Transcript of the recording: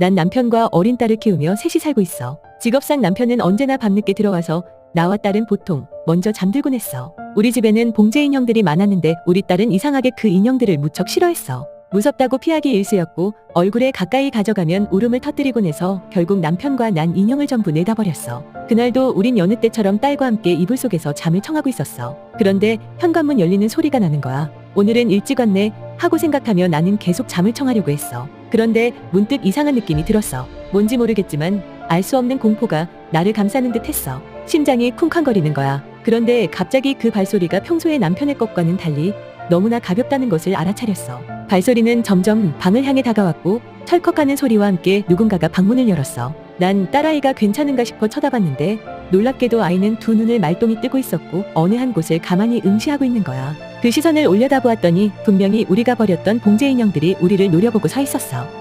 난 남편과 어린 딸을 키우며 셋이 살고 있어. 직업상 남편은 언제나 밤늦게 들어와서 나와 딸은 보통 먼저 잠들곤 했어. 우리 집에는 봉제 인형들이 많았는데 우리 딸은 이상하게 그 인형들을 무척 싫어했어. 무섭다고 피하기 일쑤였고 얼굴에 가까이 가져가면 울음을 터뜨리곤 해서 결국 남편과 난 인형을 전부 내다버렸어. 그날도 우린 여느 때처럼 딸과 함께 이불 속에서 잠을 청하고 있었어. 그런데 현관문 열리는 소리가 나는 거야. 오늘은 일찍 왔네 하고 생각하며 나는 계속 잠을 청하려고 했어. 그런데 문득 이상한 느낌이 들었어. 뭔지 모르겠지만 알 수 없는 공포가 나를 감싸는 듯 했어. 심장이 쿵쾅거리는 거야. 그런데 갑자기 그 발소리가 평소의 남편의 것과는 달리 너무나 가볍다는 것을 알아차렸어. 발소리는 점점 방을 향해 다가왔고 철컥하는 소리와 함께 누군가가 방문을 열었어. 난 딸아이가 괜찮은가 싶어 쳐다봤는데 놀랍게도 아이는 두 눈을 말똥이 뜨고 있었고 어느 한 곳을 가만히 응시하고 있는 거야. 그 시선을 올려다보았더니 분명히 우리가 버렸던 봉제 인형들이 우리를 노려보고 서 있었어.